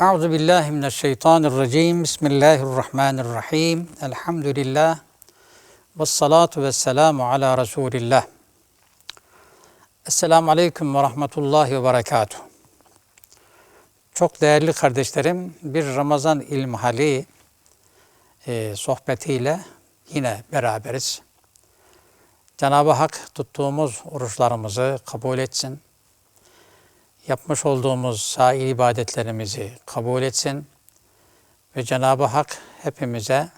Euzu billahi mineşşeytanirracim. Bismillahirrahmanirrahim. Elhamdülillah. Ve salatu ve selamu ala Resulillah. Esselamu Aleyküm ve Rahmetullahi ve Berekatuhu. Çok değerli kardeşlerim, bir Ramazan ilmihali e, sohbetiyle yine beraberiz. Cenab-ı Hak tuttuğumuz oruçlarımızı kabul etsin. Yapmış olduğumuz sair ibadetlerimizi kabul etsin. Ve Cenab-ı Hak hepimize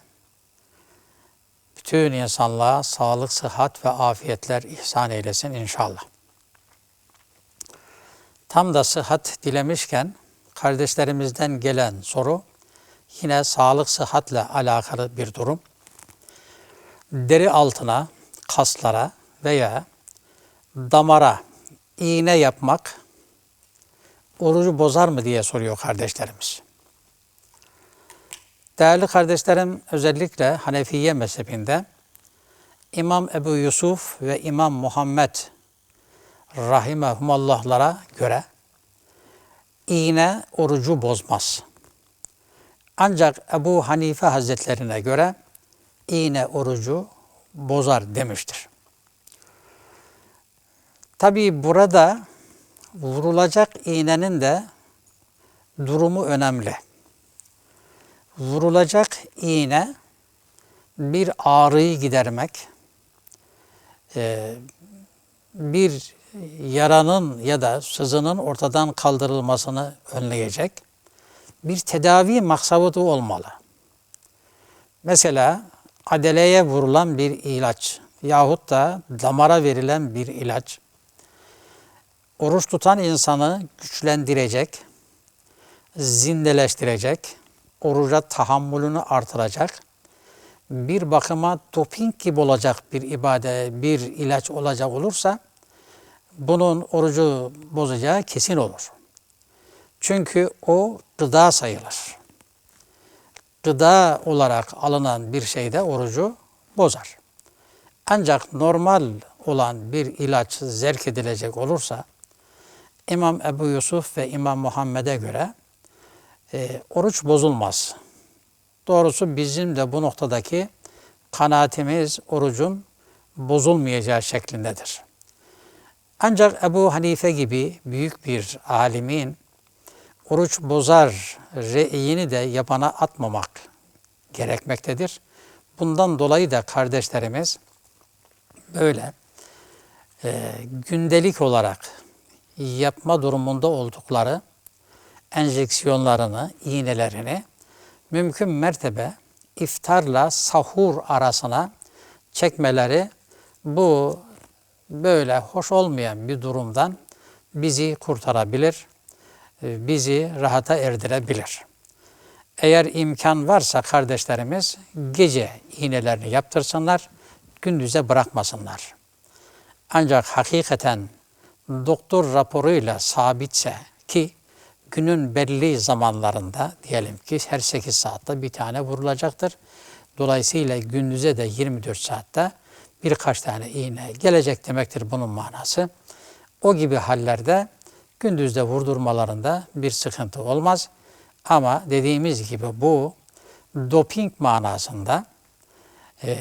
bütün insanlığa sağlık, sıhhat ve afiyetler ihsan eylesin inşallah. Tam da sıhhat dilemişken kardeşlerimizden gelen soru yine sağlık, sıhhatle alakalı bir durum. Deri altına, kaslara veya damara iğne yapmak orucu bozar mı diye soruyor kardeşlerimiz. Değerli kardeşlerim özellikle Hanefiye mezhebinde İmam Ebu Yusuf ve İmam Muhammed rahimehumallahlara göre iğne orucu bozmaz. Ancak Ebu Hanife Hazretlerine göre iğne orucu bozar demiştir. Tabi burada vurulacak iğnenin de durumu önemli. Vurulacak iğne bir ağrıyı gidermek, bir yaranın ya da sızının ortadan kaldırılmasını önleyecek bir tedavi maksadı olmalı. Mesela adeleye vurulan bir ilaç yahut da damara verilen bir ilaç oruç tutan insanı güçlendirecek, zindeleştirecek, oruca tahammülünü artıracak, bir bakıma doping gibi olacak bir ibade, bir ilaç olacak olursa bunun orucu bozacağı kesin olur. Çünkü o gıda sayılır. Gıda olarak alınan bir şeyde orucu bozar. Ancak normal olan bir ilaç zerk edilecek olursa İmam Ebu Yusuf ve İmam Muhammed'e göre e, oruç bozulmaz. Doğrusu bizim de bu noktadaki kanaatimiz orucun bozulmayacağı şeklindedir. Ancak Ebu Hanife gibi büyük bir alimin oruç bozar reyini de yapana atmamak gerekmektedir. Bundan dolayı da kardeşlerimiz böyle e, gündelik olarak yapma durumunda oldukları enjeksiyonlarını, iğnelerini mümkün mertebe iftarla sahur arasına çekmeleri bu böyle hoş olmayan bir durumdan bizi kurtarabilir, e, bizi rahata erdirebilir. Eğer imkan varsa kardeşlerimiz gece iğnelerini yaptırsınlar, gündüze bırakmasınlar. Ancak hakikaten doktor raporuyla sabitse ki günün belli zamanlarında diyelim ki her 8 saatte bir tane vurulacaktır. Dolayısıyla gündüze de 24 saatte birkaç tane iğne gelecek demektir bunun manası. O gibi hallerde gündüzde vurdurmalarında bir sıkıntı olmaz. Ama dediğimiz gibi bu doping manasında e,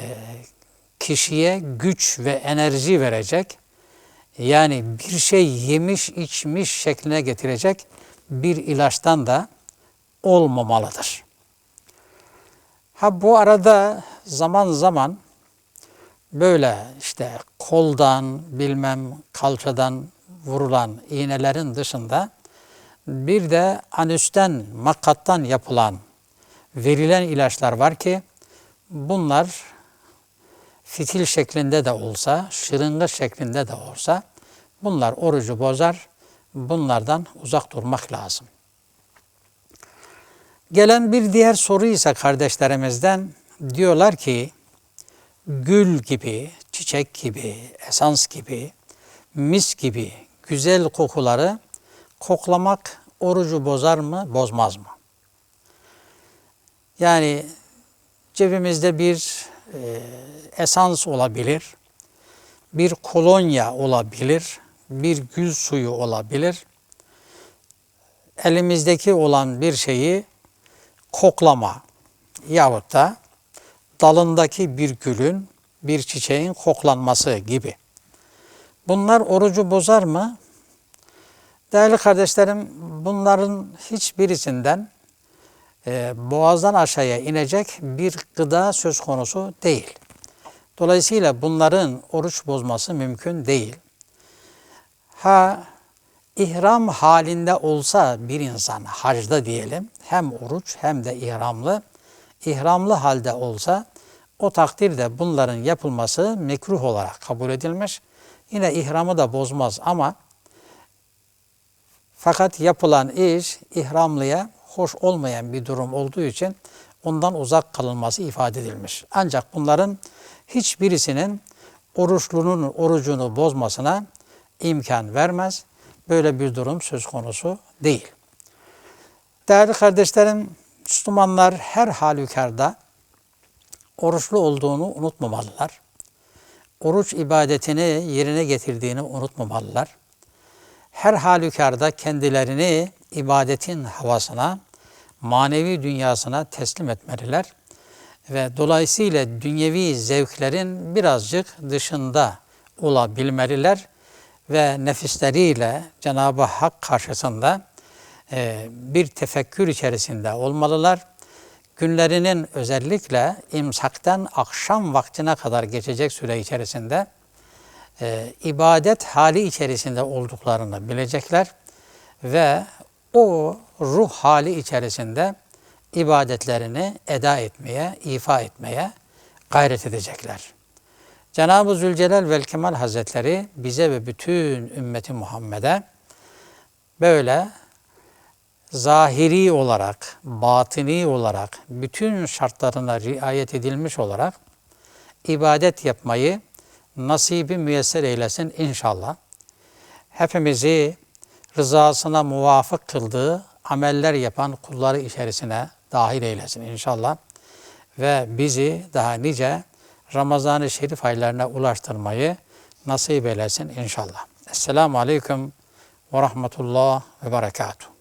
kişiye güç ve enerji verecek yani bir şey yemiş içmiş şekline getirecek bir ilaçtan da olmamalıdır. Ha bu arada zaman zaman böyle işte koldan bilmem kalçadan vurulan iğnelerin dışında bir de anüsten makattan yapılan verilen ilaçlar var ki bunlar fitil şeklinde de olsa, şırınga şeklinde de olsa bunlar orucu bozar. Bunlardan uzak durmak lazım. Gelen bir diğer soru ise kardeşlerimizden diyorlar ki gül gibi, çiçek gibi, esans gibi, mis gibi güzel kokuları koklamak orucu bozar mı, bozmaz mı? Yani cebimizde bir e, esans olabilir, bir kolonya olabilir, bir gül suyu olabilir. elimizdeki olan bir şeyi koklama yahut da dalındaki bir gülün, bir çiçeğin koklanması gibi. Bunlar orucu bozar mı? Değerli kardeşlerim, bunların hiçbirisinden e, boğazdan aşağıya inecek bir gıda söz konusu değil. Dolayısıyla bunların oruç bozması mümkün değil. Ha ihram halinde olsa bir insan hacda diyelim hem oruç hem de ihramlı ihramlı halde olsa o takdirde bunların yapılması mekruh olarak kabul edilmiş. Yine ihramı da bozmaz ama fakat yapılan iş ihramlıya hoş olmayan bir durum olduğu için ondan uzak kalınması ifade edilmiş. Ancak bunların hiçbirisinin oruçlunun orucunu bozmasına imkan vermez. Böyle bir durum söz konusu değil. Değerli kardeşlerim, Müslümanlar her halükarda oruçlu olduğunu unutmamalılar. Oruç ibadetini yerine getirdiğini unutmamalılar. Her halükarda kendilerini ibadetin havasına, manevi dünyasına teslim etmeliler ve dolayısıyla dünyevi zevklerin birazcık dışında olabilmeliler ve nefisleriyle Cenab-ı Hak karşısında e, bir tefekkür içerisinde olmalılar. Günlerinin özellikle imsaktan akşam vaktine kadar geçecek süre içerisinde e, ibadet hali içerisinde olduklarını bilecekler ve o ruh hali içerisinde ibadetlerini eda etmeye, ifa etmeye gayret edecekler. Cenab-ı Zülcelal vel Kemal Hazretleri bize ve bütün ümmeti Muhammed'e böyle zahiri olarak, batini olarak, bütün şartlarına riayet edilmiş olarak ibadet yapmayı nasibi müyesser eylesin inşallah. Hepimizi rızasına muvafık kıldığı ameller yapan kulları içerisine dahil eylesin inşallah. Ve bizi daha nice Ramazan-ı Şerif aylarına ulaştırmayı nasip eylesin inşallah. Esselamu Aleyküm ve Rahmetullah ve Berekatuhu.